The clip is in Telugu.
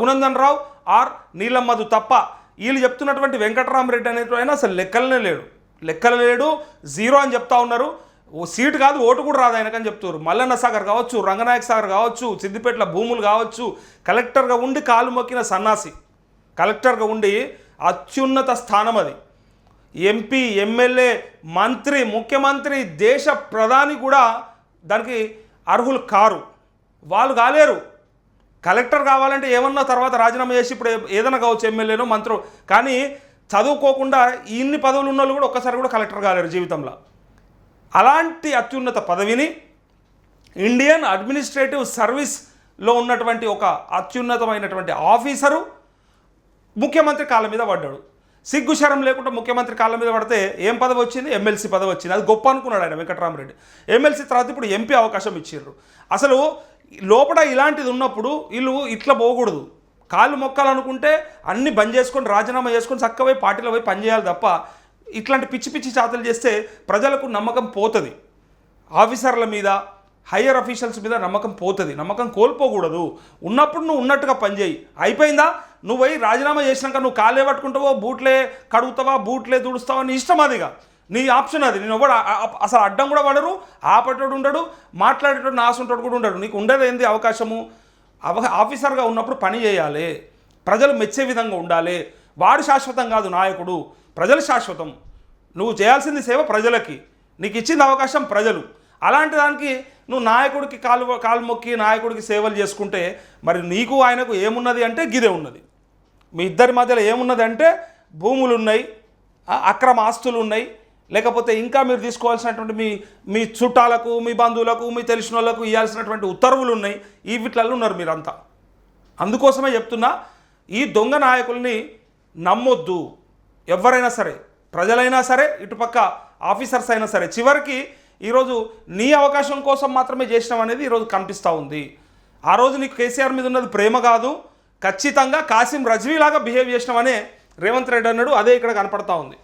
రఘునందన్ రావు ఆర్ నీలమ్మధు తప్ప వీళ్ళు చెప్తున్నటువంటి వెంకటరామరెడ్డి అనేటువంటి అసలు లెక్కలనే లేడు. లెక్కలు లేడు జీరో అని చెప్తా ఉన్నారు. ఓ సీటు కాదు ఓటు కూడా రాదు ఆయనకని చెప్తున్నారు. మల్లన్న సాగర్ కావచ్చు రంగనాయక సాగర్ కావచ్చు సిద్దిపేటల భూములు కావచ్చు కలెక్టర్గా ఉండి కాలు మొక్కిన సన్నాసి కలెక్టర్గా ఉండి అత్యున్నత స్థానం అది. ఎంపీ ఎమ్మెల్యే మంత్రి ముఖ్యమంత్రి దేశ ప్రధాని కూడా దానికి అర్హులు కారు. వాళ్ళు కాలేరు. కలెక్టర్ కావాలంటే ఏమన్నా తర్వాత రాజీనామా చేసి ఇప్పుడు ఏదైనా కావచ్చు ఎమ్మెల్యేనో మంత్రో. కానీ చదువుకోకుండా ఇన్ని పదవులు ఉన్న వాళ్ళు కూడా ఒక్కసారి కూడా కలెక్టర్ కాలేరు జీవితంలో. అలాంటి అత్యున్నత పదవిని ఇండియన్ అడ్మినిస్ట్రేటివ్ సర్వీస్లో ఉన్నటువంటి ఒక అత్యున్నతమైనటువంటి ఆఫీసరు ముఖ్యమంత్రి కాళ్ళ మీద పడ్డాడు. సిగ్గు శరం లేకుండా ముఖ్యమంత్రి కాళ్ళ మీద పడితే ఏం పదవి వచ్చింది? ఎమ్మెల్సీ పదవి వచ్చింది. అది గొప్ప అనుకున్నాడు ఆయన వెంకటరామరెడ్డి. ఎమ్మెల్సీ తర్వాత ఇప్పుడు ఎంపీ అవకాశం ఇచ్చారు అసలు లోపల ఇలాంటిది ఉన్నప్పుడు వీళ్ళు ఇట్లా పోకూడదు. కాళ్ళు మొక్కాలనుకుంటే అన్ని బంద్ చేసుకొని రాజీనామా చేసుకొని చక్కగా పోయి పార్టీలో పోయి పనిచేయాలి తప్ప ఇట్లాంటి పిచ్చి పిచ్చి చాతలు చేస్తే ప్రజలకు నమ్మకం పోతుంది. ఆఫీసర్ల మీద హయ్యర్ అఫీషియల్స్ మీద నమ్మకం పోతుంది. నమ్మకం కోల్పోకూడదు. ఉన్నప్పుడు నువ్వు ఉన్నట్టుగా పనిచేయి అయిపోయిందా? నువ్వు పోయి రాజీనామా చేసినాక నువ్వు కాలే పట్టుకుంటావో బూట్లే కడుగుతావా బూట్లే తుడుస్తావా నీ ఇష్టం అదిగా. నీ ఆప్షన్ అది. నేను ఎవడు అసలు అడ్డం కూడా పడరు ఆపేటోడు ఉండడు మాట్లాడేటోడు నాసుంటాడు కూడా ఉండడు. నీకు ఉండేది ఏంది అవకాశము? అవ ఆఫీసర్గా ఉన్నప్పుడు పని చేయాలి. ప్రజలు మెచ్చే విధంగా ఉండాలి. వాడు శాశ్వతం కాదు నాయకుడు. ప్రజలు శాశ్వతం. నువ్వు చేయాల్సింది సేవ ప్రజలకి. నీకు ఇచ్చింది అవకాశం ప్రజలు. అలాంటి దానికి నువ్వు నాయకుడికి కాలు కాలు మొక్కి నాయకుడికి సేవలు చేసుకుంటే మరి నీకు ఆయనకు ఏమున్నది అంటే గిదే ఉన్నది. మీ ఇద్దరి మధ్యలో ఏమున్నది అంటే భూములు ఉన్నాయి అక్రమ ఆస్తులు ఉన్నాయి లేకపోతే ఇంకా మీరు తీసుకోవాల్సినటువంటి మీ మీ చుట్టాలకు మీ బంధువులకు మీ తెలిసిన వాళ్ళకు ఇవ్వాల్సినటువంటి ఉత్తర్వులు ఉన్నాయి. ఈ వీటిలలో ఉన్నారు మీరంతా. అందుకోసమే చెప్తున్నా ఈ దొంగ నాయకుల్ని నమ్మొద్దు. ఎవరైనా సరే ప్రజలైనా సరే ఇటుపక్క ఆఫీసర్స్ అయినా సరే చివరికి ఈరోజు నీ అవకాశం కోసం మాత్రమే చేసినాం అనేది ఈరోజు కనిపిస్తూ ఉంది. ఆ రోజు నీకు కేసీఆర్ మీద ఉన్నది ప్రేమ కాదు. ఖచ్చితంగా కాసిం రజ్వీలాగా బిహేవ్ చేసినామనే రేవంత్ రెడ్డి అన్నాడు అదే ఇక్కడ కనపడతా ఉంది.